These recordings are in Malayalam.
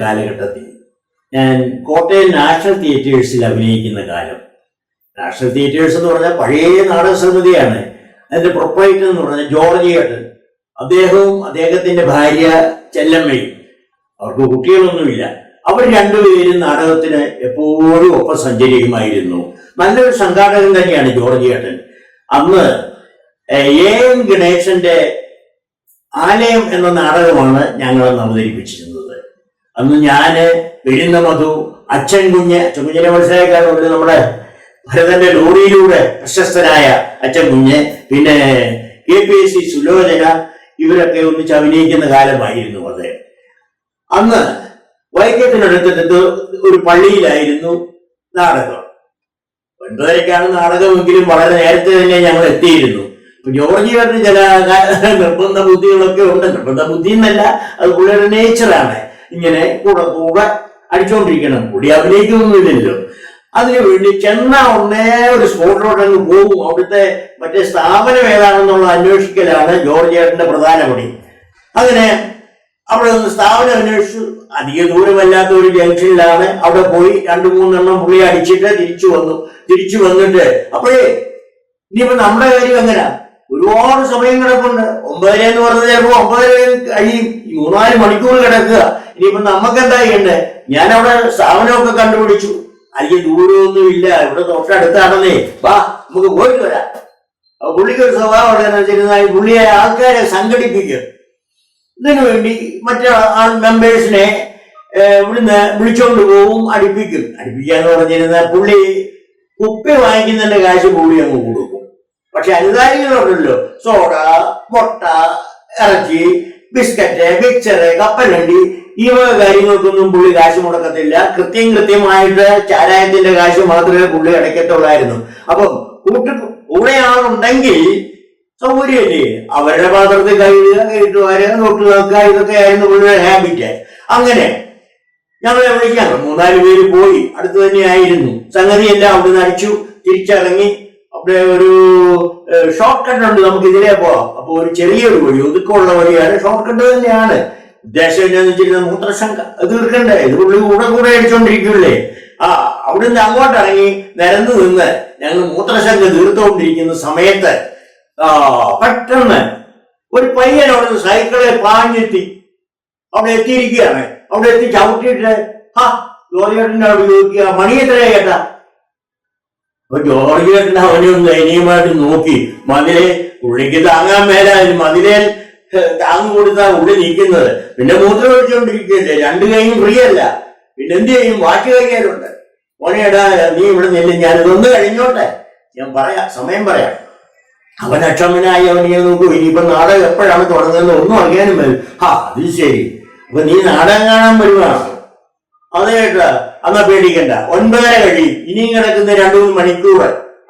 കാലഘട്ടത്തിൽ. ഞാൻ കോട്ടയം നാഷണൽ തിയേറ്റേഴ്സിൽ അഭിനയിക്കുന്ന കാലം. നാഷണൽ തിയേറ്റേഴ്സ് എന്ന് പറഞ്ഞാൽ പഴയ നാടക സമിതിയാണ് അതിന്റെ പ്രൊപ്പറേറ്റർ എന്ന് പറഞ്ഞാൽ ജോർജ് ഏട്ടൻ. അദ്ദേഹവും അദ്ദേഹത്തിന്റെ ഭാര്യ ചെല്ലമ്മയും. അവർക്ക് കുട്ടികളൊന്നുമില്ല. അവർ രണ്ടുപേരും നാടകത്തിന് എപ്പോഴും ഒപ്പം സഞ്ചരിക്കുമായിരുന്നു. നല്ലൊരു സംഘാടകൻ തന്നെയാണ് ജോർജ് ഏട്ടൻ. അന്ന് എ എൻ ഗണേശന്റെ ആലയം എന്ന നാടകമാണ് ഞങ്ങൾ അവതരിപ്പിച്ചിരുന്നത്. അന്ന് ഞാൻ പെരുന്ന മധു അച്ഛൻ കുഞ്ഞ് അച്ഛൻ കുഞ്ഞിനെ മനസ്സിലാക്കാറുണ്ട് നമ്മുടെ ഭരതന്റെ ലോറിയിലൂടെ പ്രശസ്തനായ അച്ഛൻ കുഞ്ഞ് പിന്നെ K P S C Sulochana ഇവരൊക്കെ ഒന്നിച്ച് അഭിനയിക്കുന്ന കാലമായിരുന്നു അത്. അന്ന് വൈക്കത്തിനടുത്തത് ഒരു പള്ളിയിലായിരുന്നു നാടകം. ഒൻപതരക്കാണ് നാടകമെങ്കിലും വളരെ നേരത്തെ തന്നെ ഞങ്ങൾ എത്തിയിരുന്നു. ജോർജി ജോർജ് ചേട്ടന് ചില നിർബന്ധ ബുദ്ധികളൊക്കെ ഉണ്ട്. നിർബന്ധ ബുദ്ധി എന്നല്ല അത് പുള്ളിയുടെ നേച്ചറാണ് ഇങ്ങനെ കൂടെ കൂടെ അടിച്ചുകൊണ്ടിരിക്കണം കൂടി അഭിനയിക്കുന്നില്ലല്ലോ അതിനു വേണ്ടി ചെന്ന ഒന്നേ ഒരു സ്പോട്ടിലോട്ട് അങ്ങ് പോകും. അവിടുത്തെ മറ്റേ സ്ഥാപനം ഏതാണെന്നുള്ള അന്വേഷിക്കലാണ് ജോർജ് ഏട്ടന്റെ പ്രധാന പണി. അങ്ങനെ അവിടെ നിന്ന് സ്ഥാപനം അന്വേഷിച്ചു. അധിക ദൂരമല്ലാത്ത ഒരു ജംഗ്ഷനിലാണ്. അവിടെ പോയി രണ്ടു മൂന്നെണ്ണം പുള്ളി അടിച്ചിട്ട് തിരിച്ചു വന്നു. തിരിച്ചു വന്നിട്ട് അപ്പോഴേ ഇനിയിപ്പോ നമ്മുടെ കാര്യം എങ്ങനെയാ ഒരുപാട് സമയം കിടപ്പുണ്ട്. ഒമ്പതര എന്ന് പറഞ്ഞത് ചിലപ്പോ ഒമ്പതര കഴിയും മൂന്നാൽ മണിക്കൂർ കിടക്കുക. ഇനിയിപ്പോ നമുക്ക് എന്താ ചെയ്യണ്ടേ? ഞാൻ അവിടെ സ്ഥാപനമൊക്കെ കണ്ടുപിടിച്ചു. അല്ലെങ്കിൽ ദൂരമൊന്നും ഇല്ല ഇവിടെ തൊട്ടടുത്താണെന്നേ. വാ നമുക്ക് പോയിട്ട് വരാം. അപ്പൊ പുള്ളിക്ക് ഒരു സ്വഭാവം ഉള്ളതെന്ന് വെച്ചിരുന്നാൽ പുള്ളിയെ ആൾക്കാരെ സംഘടിപ്പിക്കും ഇതിനു വേണ്ടി മറ്റു മെമ്പേഴ്സിനെ ഇവിടുന്ന് വിളിച്ചോണ്ട് പോവും അടുപ്പിക്കും. അടുപ്പിക്കാന്ന് പറഞ്ഞിരുന്ന പുള്ളി കുപ്പി വാങ്ങിക്കുന്നതിന്റെ കാശ് പുള്ളി അങ്ങ് കൊടുക്കും പക്ഷെ പറഞ്ഞല്ലോ സോഡ മുട്ട ഇറച്ചി ബിസ്ക്കറ്റ് മിക്സറ് കപ്പലണ്ടി ഈ വക കാര്യങ്ങൾക്കൊന്നും പുള്ളി കാശ് മുടക്കത്തില്ല. കൃത്യം കൃത്യമായിട്ട് ചാരായത്തിന്റെ കാശ് മാത്രമേ പുള്ളി അടയ്ക്കത്തുള്ളായിരുന്നു. അപ്പം കൂട്ടി കൂടെയാണെന്നുണ്ടെങ്കിൽ സൗകര്യമല്ലേ? അവരുടെ പാത്രത്തിൽ കഴുകുക വരെ നോട്ട് നോക്കുക ഇതൊക്കെ ആയിരുന്നു പുള്ളിയുടെ ഹാബിറ്റ് അങ്ങനെ ഞങ്ങളെ വിളിക്കാറ് മൂന്നാൽ പേര് പോയി. അടുത്ത് തന്നെയായിരുന്നു സംഗതി എല്ലാം അവിടുന്ന് അടിച്ചു തിരിച്ചിറങ്ങി. ഒരു ഷോർട്ട് കട്ട് ഉണ്ട് നമുക്ക് ഇതിലേ പോവാം അപ്പൊ ഒരു ചെറിയൊരു വഴി ഒതുക്കമുള്ള വഴിയാണ്. ഷോർട്ട് കട്ട് തന്നെയാണ്. ഉദ്ദേശം എന്താന്ന് വെച്ചിരുന്ന മൂത്രശങ്ക തീർക്കണ്ടേ? ഇത് പുള്ളി കൂടെ കൂടെ അടിച്ചോണ്ടിരിക്കുള്ളേ ആ അവിടുന്ന് അങ്ങോട്ട് ഇറങ്ങി നിരന്ന് നിന്ന് ഞങ്ങൾ മൂത്രശങ്ക തീർത്തുകൊണ്ടിരിക്കുന്ന സമയത്ത് പെട്ടെന്ന് ഒരു പയ്യൻ അവിടുന്ന് സൈക്കിളെ പാഞ്ഞെത്തി. അവിടെ എത്തിയിരിക്കുകയാണ്. അവിടെ എത്തി ചവിട്ടിയിട്ട് ഹാ ലോറിയേട്ടന്റെ അവിടെ ചോദിക്കുക മണി കേട്ടാ. അപ്പൊ അവനെ ഒന്ന് ദയനീയമായിട്ട് നോക്കി. മതിലെ ഉള്ളിക്ക് താങ്ങാൻ മേലായിരുന്നു മതിലെ താങ്ങ് കൊടുത്താ ഉള്ളി നിൽക്കുന്നത്. പിന്നെ മൂത്രം ഒഴിച്ചുകൊണ്ടിരിക്കുകയല്ലേ രണ്ടു കൈയും ഫ്രീ അല്ല. പിന്നെ എന്ത് ചെയ്യും? വാക്കി കഴിക്കാനുണ്ട് മോനെടാ നീ ഇവിടെ നില്ല. ഞാൻ ഇതൊന്ന് കഴിഞ്ഞോട്ടെ. ഞാൻ പറയാം സമയം പറയാം. അവൻ അക്ഷമനായി അവനെ നോക്കൂ. ഇനിയിപ്പോ നാടകം എപ്പോഴാണ് തുടങ്ങുന്നത് ഒന്നും അറിയാനും വരും. ആ അത് ശരി. അപ്പൊ നീ നാടകം കാണാൻ വരുവാണോ. അതെ അന്ന പേടിക്കണ്ട. ഒൻപതര കഴിയും. ഇനിയും കിടക്കുന്ന രണ്ടു മൂന്ന് മണിക്കൂർ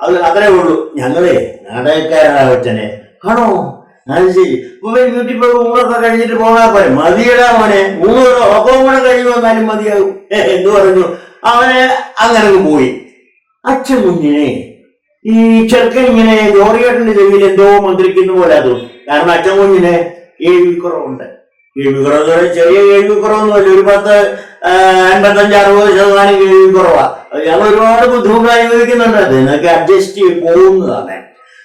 അത് അത്രേ ഉള്ളൂ. ഞങ്ങളെ നാടകക്കാരാണ് കാണോ അത് ശരി. വീട്ടിൽ പോയി ഊണൊക്കെ കഴിഞ്ഞിട്ട് പോകാൻ പോരെ. മതിയടാ മോനെ. ഊണ് ഒപ്പം കൂടെ കഴിഞ്ഞു വന്നാലും മതിയാകും. എന്ന് പറഞ്ഞു? അവനെ അങ്ങനെ പോയി. അച്ഛൻ കുഞ്ഞിനെ ഈ ചെറുക്കൻ ഇങ്ങനെ ജോറിയേട്ടന്റെ ചെവിയിൽ എന്തോ മന്ത്രിക്കുന്ന പോലെ അതും. കാരണം അച്ഛൻ കുഞ്ഞിനെ കേൾവിക്കുറവുണ്ട് കേൾവിക്കുറവ് ചെറിയ കേൾവിക്കുറവൊന്നുമല്ല ഒരു പത്ത് അൻപത്തഞ്ച് അറുപത് ശതമാനം കിഴിവ് കുറവാണ് ഞങ്ങൾ ഒരുപാട് ബുദ്ധിമുട്ട് അനുഭവിക്കുന്നുണ്ട് അതിനൊക്കെ അഡ്ജസ്റ്റ് ചെയ്ത് പോകുന്നതാണ്.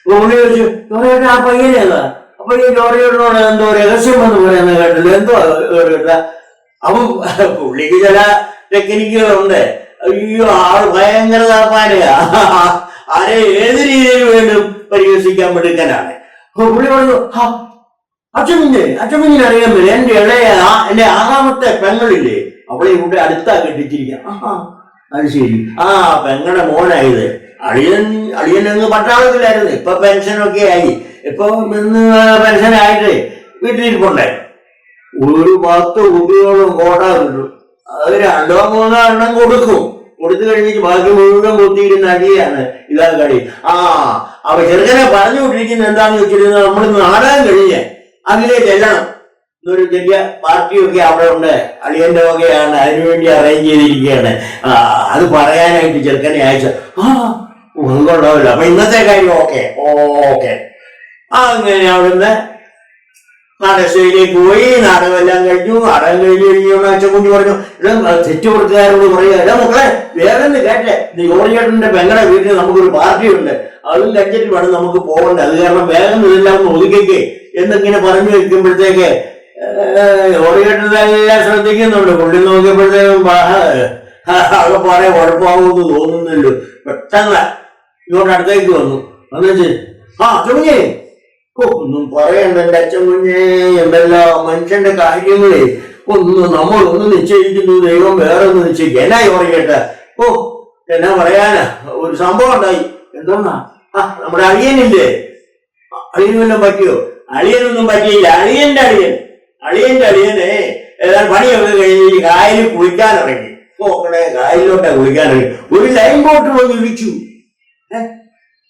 അപ്പൊ പുള്ളി ചോദിച്ചു ജോറിയേട്ടൻ ആ പയ്യനേതാ അപ്പൊ ഈ ജോറിയേട്ടനോട് എന്തോ രഹസ്യം എന്ന് പറയുന്ന കേട്ടില്ല. എന്തോ കേട്ട അപ്പൊ പുള്ളിക്ക് ചില ടെക്നിക്കുകളുണ്ട്. അയ്യോ ആൾ ഭയങ്കര താപ്പാനയാ ആരെ ഏത് രീതിയിൽ വേണ്ടും പരിഹസിക്കാൻ മിടുക്കനാണ്. പുള്ളി പറഞ്ഞു "ഹാ, അച്ഛനുഞ്ഞ് അച്ഛനുഞ്ഞിന് അറിയാൻ പറ്റില്ല എന്റെ ഇളയ എന്റെ ആറാമത്തെ പെങ്ങളില്ലേ അവളെ ഇവിടെ അടുത്താ കെട്ടിച്ചിരിക്കാം അത് ശരി. ആ പെങ്ങളുടെ മോനായത്? അളിയൻ അങ്ങ് പട്ടാളത്തിലായിരുന്നു. ഇപ്പൊ പെൻഷനൊക്കെ ആയി. ഇപ്പൊ ഇന്ന് പെൻഷനായിട്ട് വീട്ടിലിരിപ്പുണ്ടേ. ഒരു പത്ത് കുപ്പിയോളം കോട്ട കിട്ടും. അത് രണ്ടോ മൂന്നോ എണ്ണം കൊടുക്കും. കൊടുത്തു കഴിഞ്ഞിട്ട് ബാക്കി മുഴുവൻ കുത്തിയിരുന്ന അടിയാണ്. ഇതാ കളി. ആ അപ്പൊ ചെറുക്കനെ പറഞ്ഞു വിട്ടിരിക്കുന്നത് എന്താന്ന് വെച്ചിരുന്നത് നമ്മൾ നാടകം കഴിഞ്ഞ് അതിലേക്ക് ചെല്ലണം. എന്നൊരു ചെറിയ പാർട്ടിയൊക്കെ അവിടെ ഉണ്ട്. അളിയന്റെ വകയാണ്. അതിനുവേണ്ടി അറേഞ്ച് ചെയ്തിരിക്കുകയാണ്. അത് പറയാനായിട്ട് ചെറുക്കനെ അയച്ചു. ആ ഉണ്ടാവില്ല അപ്പൊ ഇന്നത്തെ കാര്യം ഓക്കെ ഓക്കെ അങ്ങനെ അവിടുന്ന് നാടകശൈലിയിലേക്ക് പോയി. നാടകമെല്ലാം കഴിഞ്ഞു. നാടകം കഴിഞ്ഞു കഴിഞ്ഞു അച്ഛൻ കുഞ്ഞു പറഞ്ഞു തെറ്റു തെറ്റുപുറത്തുകാരോട് പറയുക. എടാ മക്കളെ വേറെ കേട്ടെ ജോറിയേട്ടന്റെ പെങ്ങളുടെ വീട്ടിൽ നമുക്കൊരു പാർട്ടി ഉണ്ട് അതും കഴിഞ്ഞിട്ട് വേണം നമുക്ക് പോകണ്ടേ അത് കാരണം വേഗം ഇതെല്ലാം ഒന്ന് ഒതുക്കിക്കേ എന്നിങ്ങനെ പറഞ്ഞു വെക്കുമ്പോഴത്തേക്ക് ജോർജേട്ടനെല്ലാം ശ്രദ്ധിക്കുന്നുണ്ട്. പുള്ളി നോക്കിയപ്പോഴത്തേക്കും ആകെ പറയാൻ കുഴപ്പമാകുമെന്ന് തോന്നുന്നില്ല പെട്ടെന്ന് ഇങ്ങോട്ട് അടുത്തേക്ക് വന്നു. എന്നുവെച്ച് ആ കുഞ്ഞേ ഒന്നും പറയണ്ട എന്റെ അച്ഛൻ കുഞ്ഞേ എന്തെല്ലാം മനുഷ്യന്റെ കാര്യങ്ങളെ? ഒന്ന് നമ്മൾ ഒന്ന് നിശ്ചയിക്കുന്നു. ദൈവം വേറെ ഒന്ന് നിശ്ചയിക്കും. എന്നാ പറയട്ടെ ഓ എന്നാ പറയാനാ? ഒരു സംഭവം ഉണ്ടായി. എന്തോന്നാ ആ നമ്മുടെ അളിയനില്ലേ. അളിയന് വല്ലതും പറ്റിയോ? അളിയനൊന്നും പറ്റിയില്ല. അളിയന്റെ അളിയൻ. അളിയന്റെ അളിയനെ ഏതാണ്ട് പണിയൊക്കെ കഴിഞ്ഞ് കായലിൽ കുളിക്കാനിറങ്ങി. നോക്കണേ കായലിലോട്ടാ കുളിക്കാനിറങ്ങി. ഒരു ലൈൻ ബോട്ട് വന്ന് ഇടിച്ചു.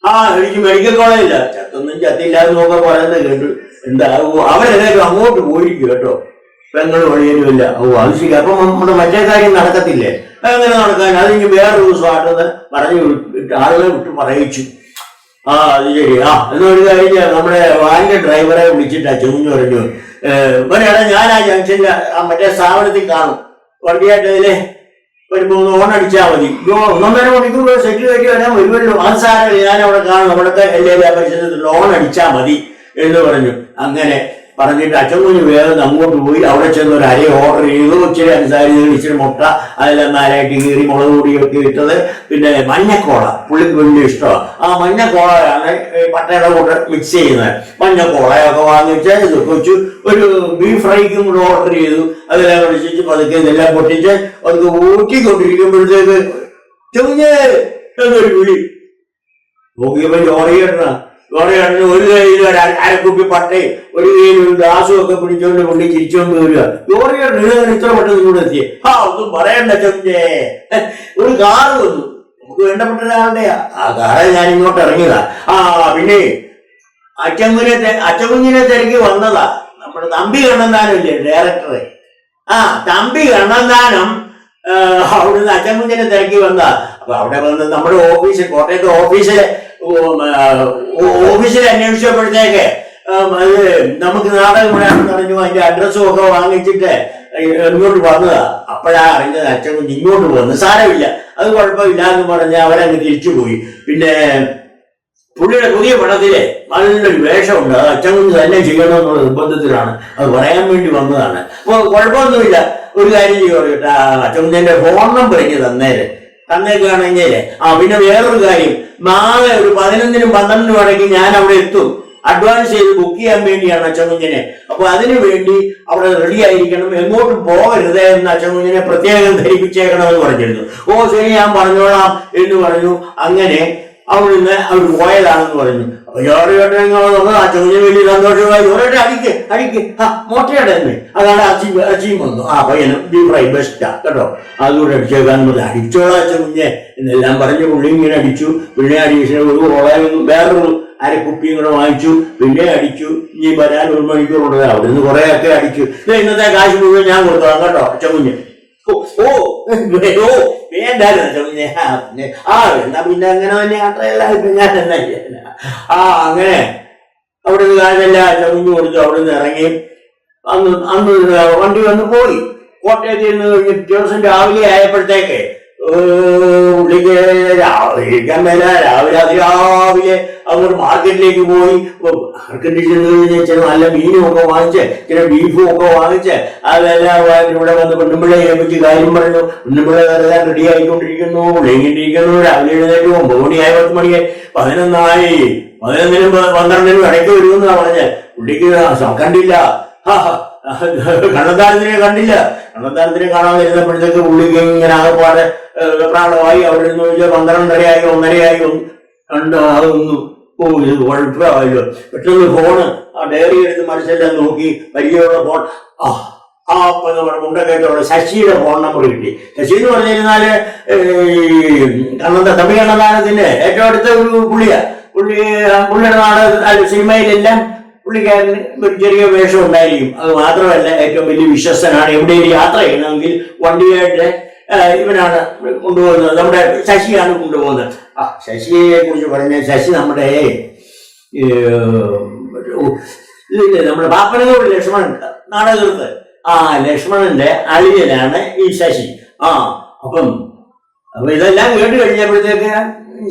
ആ എനിക്ക് മെഡിക്കൽ കോളേജില്ല ചത്തൊന്നും ചത്തില്ലാതെ നോക്കാൻ പറയുന്നത് കേട്ടു. എന്താ ഓ, അവരെല്ലാവരും അങ്ങോട്ട് പോയിരിക്കും കേട്ടോ. വഴിയൊന്നും ഇല്ല. ഓ അത് ശരി അപ്പൊ നമ്മുടെ മറ്റേ കാര്യം നടക്കത്തില്ലേ? അങ്ങനെ നടക്കാൻ? അത് ഇനി വേറെ ദിവസമായിട്ടെന്ന് പറഞ്ഞു ആളുകളെ വിട്ട് പറയിച്ചു. ആ അത് ശരി. ആ എന്നൊരു കാര്യം നമ്മുടെ വാനിന്റെ ഡ്രൈവറെ വിളിച്ചിട്ടാ അച്ഛൻ പറഞ്ഞു. പറയണ ഞാൻ ആ ജംഗ്ഷനിൽ മറ്റേ സ്ഥാപനത്തിൽ കാണും. വണ്ടിയായിട്ട് ഇതിലെ ഒരു മൂന്ന് ഓൺ അടിച്ചാൽ മതി. ഒന്നൊന്നര മണിക്കൂർ സെറ്റിൽ കയറ്റി വരാൻ വരുമല്ലോ അത് സാരമില്ല ഞാൻ അവിടെ കാണും. അവിടുത്തെ എല്ലാ പരിസരത്ത് ഓൺ അടിച്ചാൽ മതി എന്ന് പറഞ്ഞു. അങ്ങനെ പറഞ്ഞിട്ട് അച്ഛൻ കുഞ്ഞ് വേഗം അങ്ങോട്ട് പോയി അവിടെ ചെന്ന് ഒരു അരി ഓർഡർ ചെയ്തു. ഇച്ചിരി അനുസാരി ഇച്ചിരി മുട്ട അതെല്ലാം നാലായിട്ട് കീറി മുളക് പൊടിയൊക്കെ ഇട്ടത്. പിന്നെ മഞ്ഞക്കോള പുള്ളിക്ക് വലിയ ഇഷ്ടമാണ് ആ മഞ്ഞക്കോളയാണ് പട്ടയുടെ കൂടെ മിക്സ് ചെയ്യുന്നത്. മഞ്ഞക്കോളയൊക്കെ വാങ്ങിച്ച് വെച്ചു ഒരു ബീഫ് ഫ്രൈക്കും കൂടെ ഓർഡർ ചെയ്തു. അതെല്ലാം കഴിച്ചിട്ട് പതുക്കെ ഇതെല്ലാം പൊട്ടിച്ച് അത് ഊറ്റിക്കൊണ്ടിരിക്കുമ്പോഴത്തേക്ക് ചെറിയ എന്നൊരു വിളി? നോക്കിയപ്പോ ജോറിയേട്ടനാ ജോറിയേട്ടന് ഒരു കയ്യിൽ ഒരു അര- അരക്കുപ്പി പട്ടയും ഒരു കയ്യിൽ ഒരു ഗ്ലാസും ഒക്കെ പിടിച്ചോണ്ട് പുള്ളി ചിരിച്ചോണ്ട് വരിക. ജോറിയേട്ടൻ ഇങ്ങനെ ഇത്ര പെട്ടെന്ന് ഇങ്ങോട്ട് എത്തി ആ ഒന്നും പറയണ്ട ചെമ്മേ ഒരു കാറ് വന്നു. നമുക്ക് വേണ്ടപ്പെട്ട ഒരാളുടെ ആ കാറ് ഞാൻ ഇങ്ങോട്ട് ഇറങ്ങിയതാ. ആ പിന്നെ അച്ചൻകുഞ്ഞിനെ തെ- അച്ചൻകുഞ്ഞിനെ തിരക്കി വന്നതാ. നമ്മുടെ തമ്പി കണ്ണന്താനല്ലേ ഡയറക്ടറെ ആ തമ്പി കണ്ണന്താനം അവിടുന്ന് അച്ചൻകുഞ്ഞിനെ തിരക്കി വന്നതാ. അപ്പൊ അവിടെ വന്ന് നമ്മുടെ ഓഫീസിൽ കോട്ടയത്തെ ഓഫീസിലെ ഉം, ആ, ഓ- ഓഫീസിൽ അന്വേഷിച്ചപ്പോഴത്തേക്ക് നമുക്ക് നാടകം ഇവിടെയാണെന്ന് പറഞ്ഞു അതിന്റെ അഡ്രസ്സും ഒക്കെ വാങ്ങിച്ചിട്ട് ഇങ്ങോട്ട് വന്നതാ. അപ്പോഴാ അറിഞ്ഞത് അച്ഛൻ കുഞ്ഞ് ഇങ്ങോട്ട് വന്നു സാരമില്ല. അത് കുഴപ്പമില്ല എന്ന് പറഞ്ഞ് അവരങ്ങ് തിരിച്ചു പോയി. പിന്നെ പുള്ളിയുടെ പുതിയ പടത്തിലെ നല്ലൊരു വേഷമുണ്ട്. അത് അച്ഛൻ കുഞ്ഞ് തന്നെ ചെയ്യണമെന്നുള്ള നിർബന്ധത്തിലാണ്. അത് പറയാൻ വേണ്ടി വന്നതാണ്. അപ്പൊ കുഴപ്പമൊന്നുമില്ല. ഒരു കാര്യം ചെയ്യുക എന്റെ ഫോൺ നമ്പർ എനിക്ക് തന്നേര്. തന്നേക്കാണെങ്കിൽ ആ പിന്നെ വേറൊരു കാര്യം. നാളെ ഒരു പതിനൊന്നിനും പന്ത്രണ്ടിനും ഇടയ്ക്ക് ഞാൻ അവിടെ എത്തും. അഡ്വാൻസ് ചെയ്ത് ബുക്ക് ചെയ്യാൻ വേണ്ടിയാണ് അച്ഛൻകുഞ്ഞിനെ അപ്പൊ അതിനു വേണ്ടി അവിടെ റെഡി ആയിരിക്കണം. എങ്ങോട്ടും പോകരുത് എന്ന് അച്ഛൻകുഞ്ഞിനെ പ്രത്യേകം ധരിപ്പിച്ചേക്കണമെന്ന് പറഞ്ഞിരുന്നു. ഓ ശരി ഞാൻ പറഞ്ഞോളാം എന്ന് പറഞ്ഞു. അങ്ങനെ അവിടുന്ന് അവർ പോയതാണെന്ന് പറഞ്ഞു. കേട്ടോ? അതുകൂടെ അടിച്ചേക്കാൻ അടിച്ചോളാം കുഞ്ഞെ. എന്നെല്ലാം പറഞ്ഞു പുള്ളി ഇങ്ങനെ അടിച്ചു. പിന്നെ അഡീഷണൽ ഒരു കോളയും വേറൊരു അരക്കുപ്പിയും കൂടെ വാങ്ങിച്ചു. പിന്നെ അടിച്ചു. ഇനി വരാൻ ഒരു മണിക്കൂർ കൊണ്ടുവരാം അവിടെ നിന്ന് കുറെ ഒക്കെ അടിച്ചു ഇന്നത്തെ കാശ് മുഴുവൻ ഞാൻ കൊടുത്തോളാം കേട്ടോ അച്ഛൻ പിന്നെ ആ എന്നാ പിന്നെ അങ്ങനെ തന്നെ യാത്രയല്ല ഞാൻ എന്നാ? ആ അങ്ങനെ അവിടെ കാശെല്ലാം അച്ഛൻ കുഞ്ഞ് കൊടുത്തു അവിടുന്ന് ഇറങ്ങി അന്ന് അന്ന് വണ്ടി വന്ന് പോയി കോട്ടയത്തിൽ നിന്ന് കഴിഞ്ഞ് ദിവസം രാവിലെ ആയപ്പോഴത്തേക്ക് രാവിലെ മേല രാവിലെ അതിരാവിലെ അങ്ങോട്ട് മാർക്കറ്റിലേക്ക് പോയി. മാർക്കറ്റിൽ ഇച്ചിരി നല്ല മീനും ഒക്കെ വാങ്ങിച്ച് ചില ബീഫും ഒക്കെ വാങ്ങിച്ച് അതെല്ലാം ഇവിടെ വന്ന് പെണ്ണുമ്പിളെ ഏൽപ്പിച്ച് കാര്യം പറഞ്ഞു. പെണ്ണുമ്പിളെ എല്ലാം റെഡി ആയിക്കൊണ്ടിരിക്കുന്നു. വിളിങ്ങിട്ടിരിക്കുന്നു രാവിലെ എഴുന്നേറ്റ് ഒമ്പത് മണിയായി പത്ത് മണിയായി. പതിനൊന്നായി. പതിനൊന്നിനും പന്ത്രണ്ടിനും ഇടയ്ക്ക് വരുമെന്നാണ് പറഞ്ഞത് പുള്ളിക്ക് കണ്ടില്ല. ഹാ. കണ്ണന്താരത്തിനെ കണ്ടില്ല. കണ്ണന്താരത്തിനെ കാണാതെ ഇരുന്നപ്പോഴത്തേക്ക് പുള്ളിക്ക് ഇങ്ങനെ ആകെപ്പാടെ പ്രാണമായി അവിടെ നിന്ന് ചോദിച്ചാൽ പന്ത്രണ്ടരയായി ഒന്നരയായി. ഒന്ന് കണ്ട് അതൊന്നു ഓ ഇത് കുഴപ്പമായല്ലോ പെട്ടെന്ന് ഫോണ് ആ ഡയറി എടുത്ത് മനസ്സിലാൻ നോക്കി. പരിചയമുള്ള ഫോൺ ആ ആ അപ്പൊ നമ്മുടെ ശശിയുടെ ഫോൺ നമ്പർ കിട്ടി. ശശി എന്ന് പറഞ്ഞിരുന്നാൽ കണ്ണന്ത തമിഴ് കണ്ണന്താരത്തിന്റെ ഏറ്റവും അടുത്ത ഒരു പുള്ളിയാ. പുള്ളി പുള്ളിയുടെ നാട് സിനിമയിലെല്ലാം പുള്ളിക്കാരന് ഒരു ചെറിയ വേഷം ഉണ്ടായിരിക്കും. അത് മാത്രമല്ല ഏറ്റവും വലിയ വിശ്വസ്തനാണ്. എവിടെയും യാത്ര ചെയ്യണമെങ്കിൽ വണ്ടിയായിട്ട് ഇവനാണ് കൊണ്ടുപോകുന്നത്. നമ്മുടെ ശശിയാണ് കൊണ്ടുപോകുന്നത്. ആ ശശിയെ കുറിച്ച് പറഞ്ഞ ശശി നമ്മുടെ ഇതില്ലേ നമ്മുടെ പാപ്പനോട് ലക്ഷ്മണൻ നാടകൃത്ത് ആ ലക്ഷ്മണന്റെ അളിയനാണ് ഈ ശശി. ആ അപ്പം അപ്പൊ ഇതെല്ലാം കേട്ട് കഴിഞ്ഞപ്പോഴത്തേക്ക്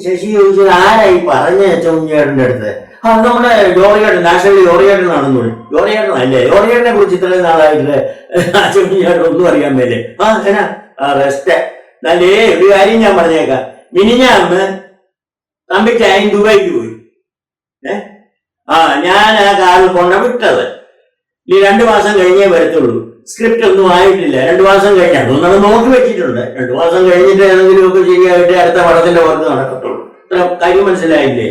ശശി ചോദിച്ചത് ആരായി പറഞ്ഞ ചോദിച്ചേട്ടന്റെ അടുത്ത്? ആ നമ്മുടെ ജോറിയേട്ടൻ നാഷണൽ ജോറിയേട്ടനാണെന്ന് പറഞ്ഞു. ജോറിയേട്ടൻ അല്ലേ? ജോറിയേട്ടനെ കുറിച്ച് ഇത്രയും നാളായിട്ട് ചോദിച്ചേട്ടൻ ഒന്നും അറിയാൻ മേലെ. ആ എന്നാ? റെസ്റ്റ് നല്ലേ ഒരു കാര്യം ഞാൻ പറഞ്ഞേക്കാം. മിനിഞ്ഞാന്ന് തമ്പിച്ചായൻ ദുബായിക്ക് പോയി. ഏ? ആ ഞാൻ ആ കാറിൽ കൊണ്ട വിട്ടത്. ഇനി രണ്ടു മാസം കഴിഞ്ഞേ വരത്തുള്ളൂ. സ്ക്രിപ്റ്റ് ഒന്നും ആയിട്ടില്ല. രണ്ടു മാസം കഴിഞ്ഞ. അതൊന്നും അത് നോക്കി വെച്ചിട്ടുണ്ട്. രണ്ടു മാസം കഴിഞ്ഞിട്ട് ഏതെങ്കിലും ഒക്കെ ശരിയായിട്ട് അടുത്ത പടത്തിന്റെ വർക്ക് നടക്കത്തുള്ളൂ. ഇത്ര കാര്യം മനസ്സിലായില്ലേ?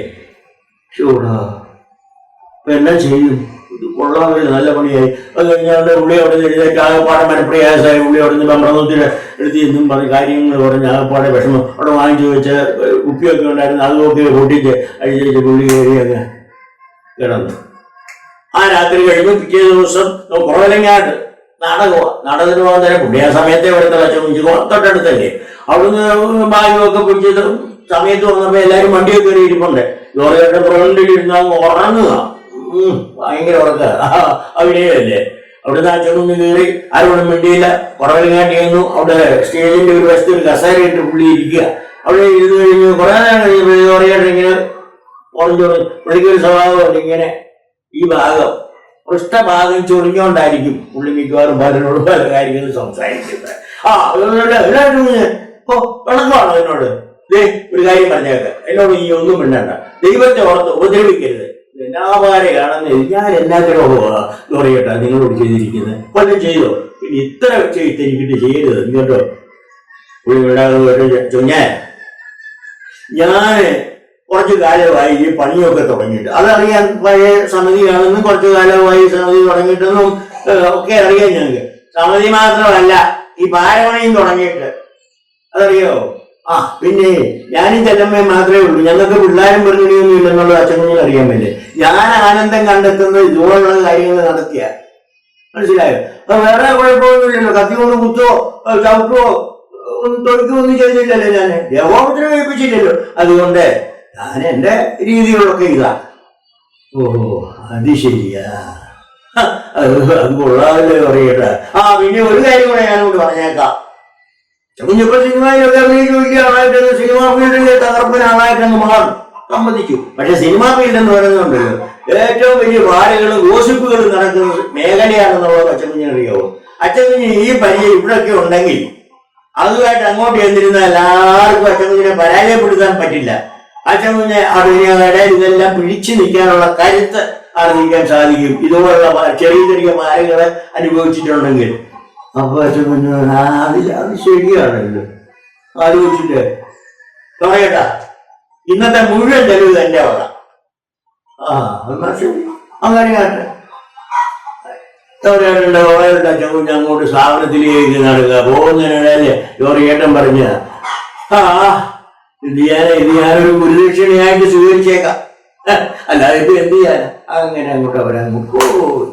ഇപ്പൊ എന്നാ ചെയ്യും? ഇത് കൊള്ളാമല്ലോ. നല്ല പണിയായി. അത് കഴിഞ്ഞാൽ ഉള്ളി അവിടെ നിന്ന് എഴുതേറ്റ് ആകെപ്പാടെ മനപ്രയാസമായി ഉള്ളി അവിടെ നിന്ന് ബമ്പ്രമത്തിന് എഴുതി എന്നും പറഞ്ഞ് കാര്യങ്ങൾ പറഞ്ഞ് ആകപ്പാടെ വിഷമം. അവിടെ വാങ്ങിച്ചു വെച്ച് കുപ്പിയൊക്കെ ഉണ്ടായിരുന്നു. അതുമൊക്കെ പൊട്ടിച്ച് അഴിച്ച് പുള്ളി കയറിയൊക്കെ കിടന്നു. ആ രാത്രി കഴിഞ്ഞു പിറ്റേ ദിവസം കുറവലങ്ങാട്ട് നാടകമാ നാടകത്തിന് പോകാൻ തന്നെ പുള്ളി ആ സമയത്തെ ഇവിടുത്തെ വെച്ചു തൊട്ടടുത്തല്ലേ? അവിടുന്ന് ബാഗൊക്കെ പിടിച്ചിട്ട് സമയത്ത് വന്നപ്പോ എല്ലാരും വണ്ടിയൊക്കെ കയറി ഇരിപ്പുണ്ട്. ലോറിയുടെ ഫ്രണ്ടിൽ ഇരുന്ന് അങ്ങ് ഉറങ്ങുക ഭയങ്കര ഉറക്ക. അവിടെയല്ലേ? അവിടുന്ന് ആ ചെന്നൊന്ന് കയറി ആരോടും വേണ്ടിയില്ല കുറവിലങ്ങാട്ടി ചെന്നു അവിടെ സ്റ്റേജിന്റെ ഒരു വശത്ത് ഒരു കസേര ഇട്ട് പുള്ളി ഇരിക്കുക. അവിടെ ഇരുന്ന് കഴിഞ്ഞ് കുറെ നേരം കഴിഞ്ഞപ്പോൾ ലോറിയുടെ ഇങ്ങനെ പറഞ്ഞു പുള്ളിക്കൊരു സ്വഭാവമുണ്ട് ഇങ്ങനെ ഈ ഭാഗം പൃഷ്ഠഭാഗം ചൊറിഞ്ഞോണ്ടായിരിക്കും. പുള്ളി മിക്കവാറും പലരോട് പല കാര്യങ്ങൾ സംസാരിക്കുന്നത്. ആ എല്ലാവരും ഓ കണക്കാണോ എന്നോട്? ദേ ഒരു കാര്യം പറഞ്ഞേക്ക. എന്നോട് ഈ ഒന്നും മിണ്ടണ്ട. ദൈവത്തെ ഓർത്ത് ഉപദ്രവിക്കരുത്. എന്നാപാരയാണെന്ന് ഞാൻ എന്നാത്തിനോ പറയട്ടെ നിങ്ങളോട് ചെയ്തിരിക്കുന്നത്. കൊല്ലം ചെയ്തോ? ഇത്ര ചെയ്തിരിക്കിട്ട് ചെയ്യരുത്. കേട്ടോ പുള്ളി വിടാതെ ഞാൻ കുറച്ചു കാലമായി ഈ പണിയൊക്കെ തുടങ്ങിയിട്ട്. അതറിയാൻ പഴയ സമിതിയാണെന്നും കുറച്ചു കാലമായി സമിതി തുടങ്ങിയിട്ടെന്നും ഒക്കെ അറിയാം ഞങ്ങൾക്ക് സമിതി മാത്രമല്ല ഈ പാരമണിയും തുടങ്ങിയിട്ട്. അതറിയോ? ആ പിന്നെ ഞാനും ചെല്ലമ്മയും മാത്രമേ ഉള്ളൂ. ഞങ്ങൾക്ക് പിള്ളേരും പെറുകണിയൊന്നും ഇല്ലെന്നുള്ളത് അച്ഛനും അറിയാൻ പറ്റില്ല? ഞാൻ ആനന്ദം കണ്ടെത്തുന്നത് ഇതുപോലുള്ള കാര്യങ്ങൾ നടത്തിയ. മനസ്സിലായോ? അപ്പൊ വേറെ കുഴപ്പമൊന്നുമില്ലല്ലോ. കത്തി കൊണ്ട് കുത്തോ ഒന്നും തൊടുക്കോ ഒന്നും ചെയ്തില്ലല്ലോ ഞാൻ ദേവോപത്തിനെ ഏൽപ്പിച്ചില്ലല്ലോ. അതുകൊണ്ട് ഞാൻ എന്റെ രീതികളൊക്കെ ഇതാ ഓ അത് ശരിയാ. അത് കൊള്ളാമല്ലോ പറയട്ടെ. ആ പിന്നെ ഒരു കാര്യം കൂടെ ഞാനോട് പറഞ്ഞേക്കാം. കുഞ്ഞിപ്പോ സിനിമയിലൊക്കെ വലിയ ആളായിട്ട് സിനിമാ ഫീൽഡിലെ തകർപ്പനാളായിട്ട് അങ്ങ് മാറും. സമ്മതിക്കും. പക്ഷെ സിനിമാ ഫീൽഡ് എന്ന് പറയുന്നുണ്ടല്ലോ ഏറ്റവും വലിയ വാരകളും ഗോസിപ്പുകളും നടക്കുന്ന മേഖലയാണെന്നുള്ളത് അച്ഛൻ അറിയാവോ അച്ഛൻ ഈ പരിചയം ഇവിടെയൊക്കെ ഉണ്ടെങ്കിൽ അതുമായിട്ട് അങ്ങോട്ട് ചെന്നിരുന്ന എല്ലാവർക്കും അച്ഛൻ പരാജയപ്പെടുത്താൻ പറ്റില്ല. അച്ഛൻ അതിനിടെ ഇതെല്ലാം പിടിച്ചു നിൽക്കാനുള്ള കരുത്ത് അറിയിക്കാൻ സാധിക്കും. ഇതുപോലുള്ള ചെറിയ ചെറിയ മാരങ്ങളെ അനുഭവിച്ചിട്ടുണ്ടെങ്കിൽ. അപ്പൊ അച്ഛൻ അത് അത് ശരിയാണല്ലോ. ആലോചിച്ചിട്ട് പറയട്ടാ ഇന്നത്തെ മുഴുവൻ ചെലവ് തന്നെ അവിടെ ആ എന്നാ ശരി. ഓരോ ചകുഞ്ഞ് അങ്ങോട്ട് സ്ഥാപനത്തിലേക്ക് നടക്കുക പോകുന്നതിനിടയിൽ ജോറിയേട്ടൻ പറഞ്ഞ ആ ഇത് ഞാൻ ഇത് ഞാനൊരു ഗുരുദക്ഷിണയായിട്ട് സ്വീകരിച്ചേക്കാം. അല്ലാതെ ഇപ്പൊ എന്ത് ചെയ്യാനാ? അങ്ങനെ അങ്ങോട്ട് അവരങ്ങ് പോയി.